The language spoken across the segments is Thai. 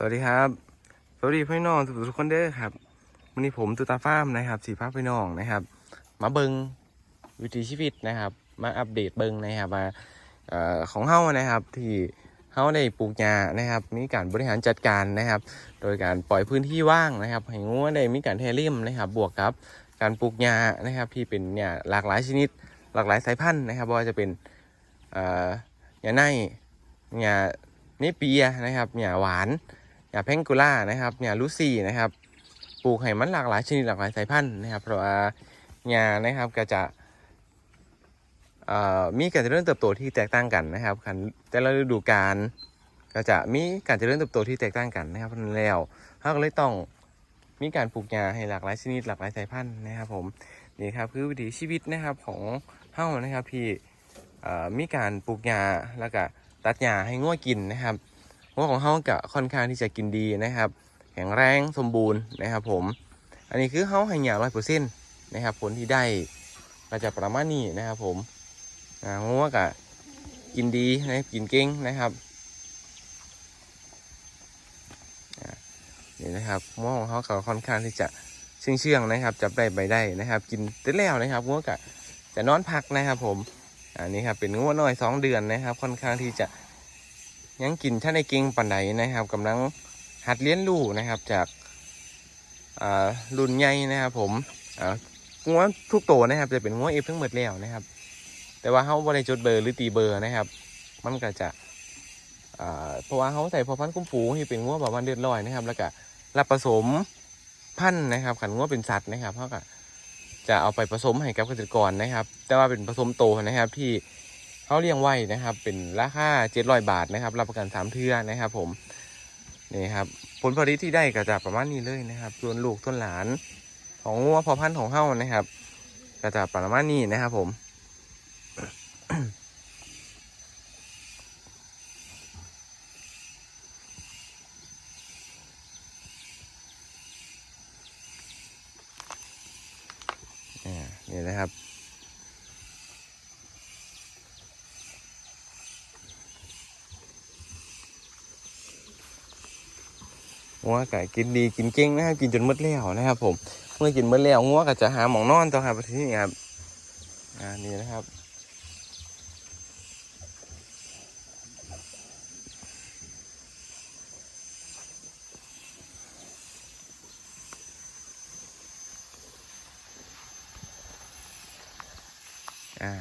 สวัสดีครับ สวัสดีพี่น้องทุกทุกๆคนเด้อครับวันนี้ผมตุตาฟ้ามนะครับสีภาพพี่น้องนะครับ มาเบิงวิถีชีวิตนะครับ มาอัปเดตเบิงนะครับมาอของเฮานะครับที่เฮาได้ปลูกหญ้านะครับ มีการบริหารจัดการนะครับ โดยการปล่อยพื้นที่ว่างนะครับให้งัวได้มีการแทริมนะครับ บวกกับการปลูกหญ้านะครับ ที่เป็นหญ้าหลากหลายชนิด หลากหลายสายพันธุ์นะครับว่าจะเป็นเอ่อหญ้าในหญ้าเนเปียนะครับหญ้าหวาน หญ้าแพงกูล่านะครับหญ้าลูซี่นะครับปลูกให้มันหลากหลายชนิดหลากหลายสายพันธุ์นะครับ เพราะว่าหญ้านะครับก็จะมีการเจริญเติบโตที่แตกต่างกันนะครับแต่ละฤดูกาลก็จะมีการเจริญเติบโตที่แตกต่างกันนะครับนั้นแล้วเราก็เลยต้องมีการปลูกหญ้าให้หลากหลายชนิดหลากหลายสายพันธุ์นะครับผมนี่ครับคือวิถีชีวิตนะครับของเฮ้านะครับที่มีการปลูกหญ้าแล้วก็ตัดหญ้าให้ง่วกินนะครับ งัวของเฮาก็ค่อนข้างที่จะกินดีนะครับ แข็งแรงสมบูรณ์นะครับ ผม อันนี้คือเฮาให้หยาร้อยเปอร์เซ็นต์นะครับ ผลที่ได้ก็จะประมาณนี้นะครับ ผมอ่างัวก็กินดีนะครับกินเก่งนะครับนี่นะครับงัวของเฮาก็ค่อนข้างที่จะเชื่องเชื่องๆนะครับ จับได้ใบได้นะครับ กินเสร็จแล้วนะครับงัวก็จะนอนพักนะครับ ผมอันนี้ครับเป็นงัวน้อยสองเดือนนะครับ ค่อนข้างที่จะ ยังกินท่านในเก่งปันไหนนะครับกำลังหัดเลี้ยนรู้นะครับจากรุ่นใหญ่นะครับ ผมงัวทุกตัวนะครับ จะเป็นงัวเอฟทั้งหมดแล้วนะครับ แต่ว่าเขาบริจดเบอร์หรือตีเบอร์นะครับ มันก็จะเพราะว่าเขาใส่พอพันธุ์คุ้มฝูที่เป็นงัวแบบวันเดือดร้อยนะครับ แล้วก็รับผสมพันธุ์นะครับขันงัวเป็นสัตว์นะครับเขาก็จะเอาไปผสมให้กับเกษตรกรนะครับ แต่ว่าเป็นผสมโตนะครับที่ เขาเลี้ยงไว้นะครับ เป็นราคาเจ็ดร้อยบาทนะครับ รับประกันสามเทือนะครับ ผมนี่ครับผลผลิตที่ได้ก็จะประมาณนี้เลยนะครับส่วนลูกส่วนหลานของงัวพอพันธุ์ของเฮ้านะครับ ก็จะประมาณนี้นะครับ ผมนี่นะครับ งัวก็กินดีกินเก่งนะครับกินจนมดแล้วนะครับ ผม เมื่อกินมดแล้วงัวก็จะหาหมองนอนต่อครับที่นี่ครับอ่านี่นะครับอ่า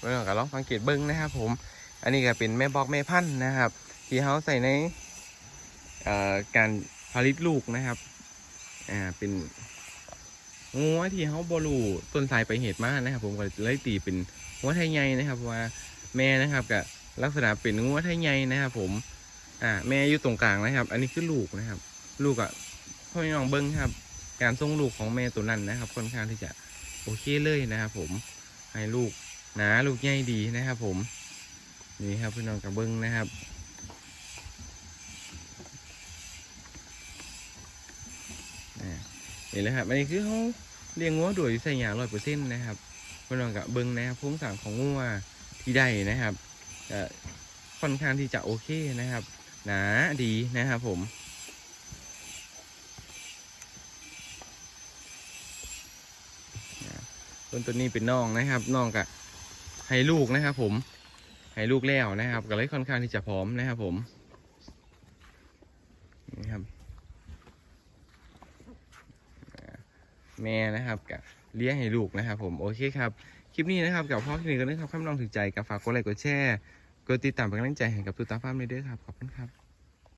เรื่องก็ลองสังเกตเบิ้งนะครับ ผม อันนี้ก็เป็นแม่บอกแม่พันธุ์นะครับ ที่เขาใส่ในการ ลิตลูกนะครับ อ่า เป็นงัวที่เขาบรูต้นสายไปเหตุมากนะครับ ผมก็เลยตีเป็นงัวไทยใหญ่นะครับว่าแม่นะครับกับลักษณะเป็นงัวไทยใหญ่นะครับ ผม อ่า แม่อยู่ตรงกลางนะครับ อันนี้คือลูกนะครับ ลูกอะพ่อพี่น้องเบิ้งครับ การส่งลูกของแม่ตัวนั้นนะครับ ค่อนข้างที่จะโอเคเลยนะครับ ผมให้ลูกหนาลูกใหญ่ดีนะครับ ผมนี่ครับพี่น้องกับเบิ้งนะครับ นี่แหละครับอันนี้คือเขาเลี้ยงงัวโดยใส่ยาร้อยเปอร์เซ็นต์นะครับเพื่อนกับเบิ้งนะครับโครงสร้างของงัวที่ได้นะครับค่อนข้างที่จะโอเคนะครับ หนาดีนะครับผมต้นตัวนี้เป็นน้องนะครับน้องกับให้ลูกนะครับ ผมให้ลูกแล้วนะครับ ก็เลยค่อนข้างที่จะพร้อมนะครับ ผมนี่ครับ แม่นะครับกับเลี้ยงให้ลูกนะครับ ผมโอเคครับคลิปนี้นะครับกับพ่อคลินิกกันะครับข้ามลองถึงใจกับฝากกดไลค์กดแชร์กดติดตามเป็นกำลังใจให้กับตูตาฟ้าร์มเลยเด้อครับขอบคุณครับ